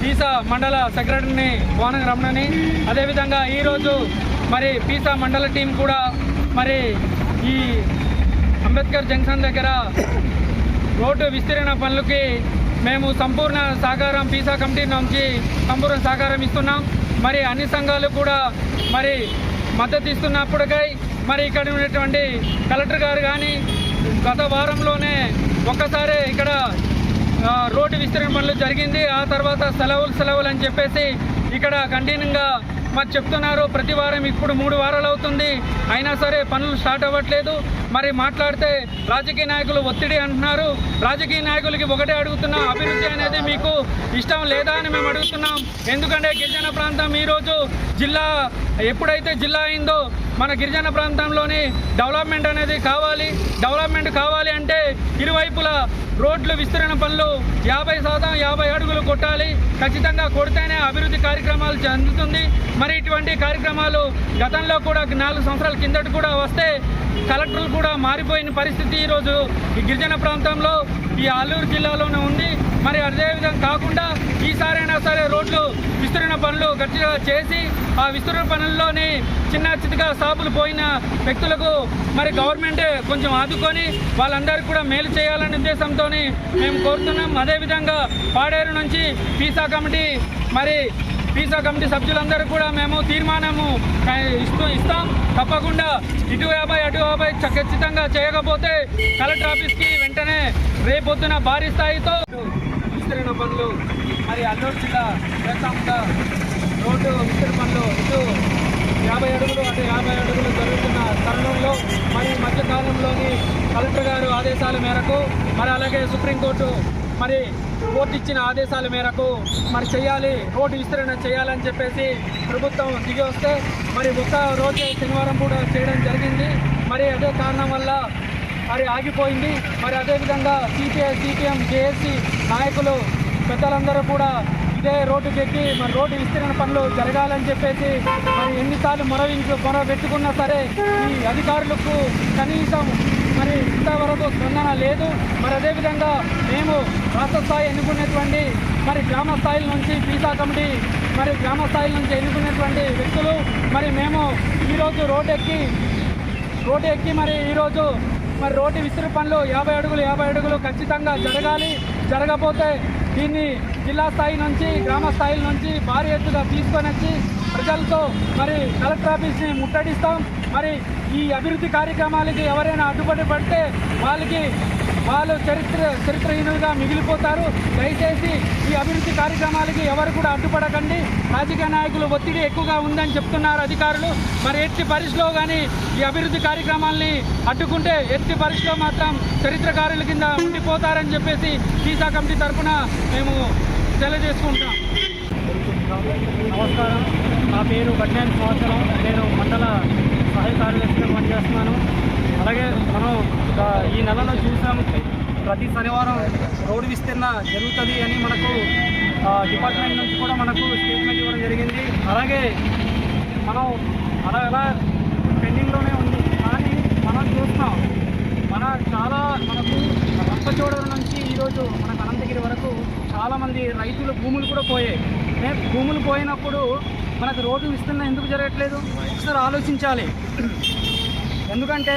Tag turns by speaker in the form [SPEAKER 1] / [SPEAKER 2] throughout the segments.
[SPEAKER 1] Pisa మండల సెక్రటరీని వాన రమణని. అదేవిధంగా ఈరోజు మరి పీసా మండల టీం కూడా మరి ఈ అంబేద్కర్ జంక్షన్ దగ్గర రోడ్డు విస్తీర్ణ పనులకి మేము సంపూర్ణ సహకారం పీసా కమిటీ నుంచి సంపూర్ణ సహకారం ఇస్తున్నాం. మరి అన్ని సంఘాలు కూడా మరి మద్దతు ఇస్తున్నప్పటికై మరి ఇక్కడ ఉన్నటువంటి కలెక్టర్ గారు కానీ గత వారంలోనే ఒక్కసారి ఇక్కడ రోడ్డు విస్తరణ పనులు జరిగింది. ఆ తర్వాత సెలవులు సెలవులు అని చెప్పేసి ఇక్కడ కంటిన్యూగా మరి చెప్తున్నారు. ప్రతి వారం ఇప్పుడు మూడు వారాలు అవుతుంది. అయినా సరే పనులు స్టార్ట్ అవ్వట్లేదు. మరి మాట్లాడితే రాజకీయ నాయకులు ఒత్తిడి అంటున్నారు. రాజకీయ నాయకులకి ఒకటే అడుగుతున్నాం అభివృద్ధి అనేది మీకు ఇష్టం లేదా అని మేము అడుగుతున్నాం. ఎందుకంటే గిరిజన ప్రాంతం ఈరోజు జిల్లా ఎప్పుడైతే జిల్లా అయిందో మన గిరిజన ప్రాంతంలోని డెవలప్మెంట్ అనేది కావాలి. డెవలప్మెంట్ కావాలి అంటే ఇరువైపులా రోడ్లు విస్తరణ పనులు యాభై శాతం యాభై అడుగులు కొట్టాలి. ఖచ్చితంగా కొడితేనే అభివృద్ధి కార్యక్రమాలు చెందుతుంది మరి ఇటువంటి కార్యక్రమాలు గతంలో కూడా నాలుగు సంవత్సరాల కిందట కూడా వస్తే కలెక్టర్లు కూడా మారిపోయిన పరిస్థితి ఈరోజు ఈ గిరిజన ప్రాంతంలో ఈ అల్లూరు జిల్లాలోనే ఉంది. మరి అదేవిధంగా కాకుండా ఈసారైనా సరే రోడ్లు విస్తరణ పనులు గట్టిగా చేసి ఆ విస్తరణ పనుల్లోని చిన్న చిన్నగా సాపులు పోయిన వ్యక్తులకు మరి గవర్నమెంటే కొంచెం ఆదుకొని వాళ్ళందరికీ కూడా మేలు చేయాలనే ఉద్దేశంతో మేము కోరుతున్నాం. అదేవిధంగా పాడేరు నుంచి పీసా కమిటీ మరి పీసా కమిటీ సభ్యులందరూ కూడా మేము తీర్మానము ఇస్తూ ఇస్తాం. తప్పకుండా ఇటు యాభై అటు యాభై ఖచ్చితంగా చేయకపోతే కలెక్టర్ ఆఫీస్కి వెంటనే రేపొద్దున భారీ స్థాయితో విస్తరణ పనులు మరి అల్లూరు జిల్లా వ్యాప్తంగా రోడ్డు విస్తరణ ఇటు యాభై అడుగులు అటు యాభై అడుగులు జరుగుతున్న తరుణంలో మరి మధ్యకాలంలోని మధ్య కాలంలోని కలెక్టర్ గారు ఆదేశాల మేరకు మరి అలాగే సుప్రీంకోర్టు మరి కోర్టు ఇచ్చిన ఆదేశాల మేరకు మరి చేయాలి రోడ్డు విస్తరణ చేయాలని చెప్పేసి ప్రభుత్వం దిగి వస్తే మరి ఒక్క రోజే శనివారం కూడా చేయడం జరిగింది. మరి అదే కారణం వల్ల మరి ఆగిపోయింది. మరి అదేవిధంగా సిపిఐ సిపిఎం జేఏసీ నాయకులు పెద్దలందరూ కూడా ఇదే రోడ్డుకి ఎక్కి మరి రోడ్డు విస్తరణ పనులు జరగాలని చెప్పేసి మరి ఎన్నిసార్లు మొరవించు మొర పెట్టుకున్నా సరే ఈ అధికారులకు కనీసం మరి ఇంతవరకు స్పందన లేదు. మరి అదేవిధంగా మేము రాష్ట్ర స్థాయి ఎన్నుకున్నటువంటి మరి గ్రామ స్థాయిల నుంచి పీసా కమిటీ మరి గ్రామ స్థాయిల నుంచి ఎన్నుకున్నటువంటి వ్యక్తులు మరి మేము ఈరోజు రోడ్డు ఎక్కి రోడ్డు ఎక్కి మరి ఈరోజు మరి రోడ్డు విస్తృత పనులు యాభై అడుగులు యాభై అడుగులు ఖచ్చితంగా జరగాలి. జరగబోతే దీన్ని జిల్లా స్థాయి నుంచి గ్రామ స్థాయి నుంచి భారీ ఎత్తుగా తీసుకొని వచ్చి ప్రజలతో మరి కలెక్టర్ ఆఫీస్ని ముట్టడిస్తాం. మరి ఈ అభివృద్ధి కార్యక్రమాలకి ఎవరైనా అడ్డుపడి పడితే వాళ్ళకి వాళ్ళు చరిత్ర చరిత్రహీనులుగా మిగిలిపోతారు. దయచేసి ఈ అభివృద్ధి కార్యక్రమాలకి ఎవరు కూడా అడ్డుపడకండి. రాజకీయ నాయకులు ఒత్తిడి ఎక్కువగా ఉందని చెప్తున్నారు అధికారులు. మరి ఎట్టి పరిస్థితిలో కానీ ఈ అభివృద్ధి కార్యక్రమాల్ని అడ్డుకుంటే ఎట్టి పరిస్థితిలో మాత్రం చరిత్రకారుల కింద ఉండిపోతారని చెప్పేసి పీసా కమిటీ తరఫున మేము తెలియజేసుకుంటాం
[SPEAKER 2] నమస్కారం. నా పేరు బట్నేని సంవత్సరం నేను మండల సహాయ కార్యదర్శిగా పనిచేస్తున్నాను. అలాగే మనం ఈ నెలలో చూసాం. ప్రతి శనివారం రోడ్డు విస్తీర్ణ జరుగుతుంది అని మనకు డిపార్ట్మెంట్ నుంచి కూడా మనకు స్టేట్మెంట్ ఇవ్వడం జరిగింది. అలాగే మనం అలా ఎలా పెండింగ్లోనే ఉంది. కానీ మనం చూస్తున్నాం మన చాలా మనకు రంపచోడవరం నుంచి ఈరోజు మనకు అనంతగిరి వరకు చాలామంది రైతుల భూములు కూడా పోయాయి. భూములు పోయినప్పుడు మనకు రోడ్డు విస్తీర్ణ ఎందుకు జరగట్లేదు? ఒకసారి ఆలోచించాలి. ఎందుకంటే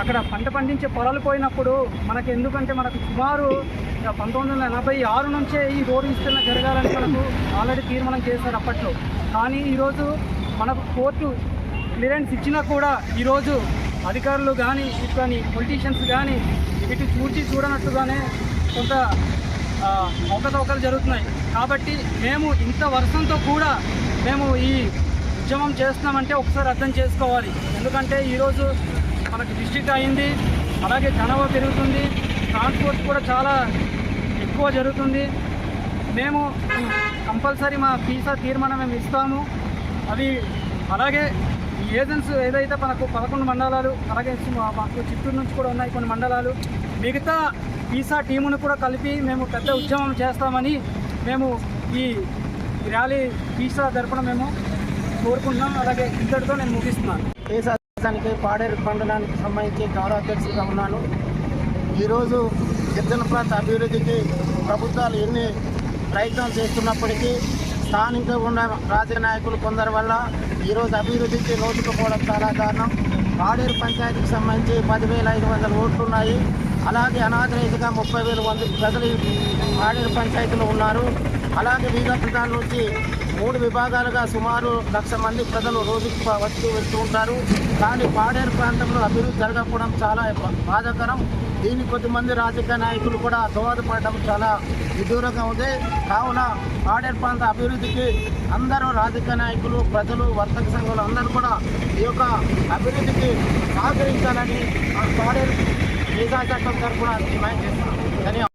[SPEAKER 2] అక్కడ పంట పండించే పొలాలు పోయినప్పుడు మనకు ఎందుకంటే మనకు సుమారు పంతొమ్మిది వందల ఎనభై ఆరు నుంచే ఈ రోడ్డు విస్తరణ జరగాలని మనకు ఆల్రెడీ తీర్మానం చేశారు అప్పట్లో. కానీ ఈరోజు మనకు కోర్టు క్లియరెన్స్ ఇచ్చినా కూడా ఈరోజు అధికారులు కానీ ఇటు కానీ పొలిటీషియన్స్ కానీ ఇటు చూచి చూడనట్టుగానే కొంత అవకతవకలు జరుగుతున్నాయి. కాబట్టి మేము ఇంత వర్షంతో కూడా మేము ఈ ఉద్యమం చేస్తున్నామంటే ఒకసారి అర్థం చేసుకోవాలి. ఎందుకంటే ఈరోజు మనకు డిస్ట్రిక్ట్ అయింది. అలాగే జనాభా పెరుగుతుంది. ట్రాన్స్పోర్ట్ కూడా చాలా ఎక్కువ జరుగుతుంది. మేము కంపల్సరీ మా ఫీసా తీర్మానం మేము ఇస్తాము. అవి అలాగే ఈ ఏజెన్సీ ఏదైతే మనకు పదకొండు మండలాలు అలాగే మా- మాకు చిత్తూరు నుంచి కూడా ఉన్నాయి కొన్ని మండలాలు. మిగతా పీసా టీమును కూడా కలిపి మేము పెద్ద ఉద్యమం చేస్తామని మేము ఈ ర్యాలీ పీసా తరపున మేము కోరుకుంటున్నాం. అలాగే ఇంతటితో నేను ముగిస్తున్నాను.
[SPEAKER 3] దానికి పాడేరు పండడానికి సంబంధించి గౌరవాధ్యక్షుడిగా ఉన్నాను. ఈరోజు గిరిజన ప్రాంత అభివృద్ధికి ప్రభుత్వాలు ఎన్ని ప్రయత్నం చేస్తున్నప్పటికీ స్థానికంగా ఉన్న రాజకీయ నాయకులు కొందరి వల్ల ఈరోజు అభివృద్ధికి నోచుకుపోవడం చాలా కారణం. పాడేరు పంచాయతీకి సంబంధించి పదివేల ఐదు వందల ఓట్లు ఉన్నాయి. అలాగే అనాథరైతుగా ముప్పై వేల మంది ప్రజలు పాడేరు పంచాయతీలో ఉన్నారు. అలాగే వివిధ ప్రాంతాల నుంచి మూడు విభాగాలుగా సుమారు లక్ష మంది ప్రజలు రోజుకు వస్తూ వెళ్తూ ఉంటారు. కానీ పాడేరు ప్రాంతంలో అభివృద్ధి జరగకపోవడం చాలా బాధాకరం. దీని కొద్దిమంది రాజకీయ నాయకులు కూడా దోహదపడడం చాలా విదూరంగా ఉంది. కావున పాడేరు ప్రాంత అభివృద్ధికి అందరూ రాజకీయ నాయకులు ప్రజలు వర్తక సంఘాలు అందరూ కూడా ఈ యొక్క అభివృద్ధికి సహకరించాలని ఆ పాడేరు నిజా చట్టం తరఫున డిమాండ్ చేస్తున్నాం ధన్యవాదాలు.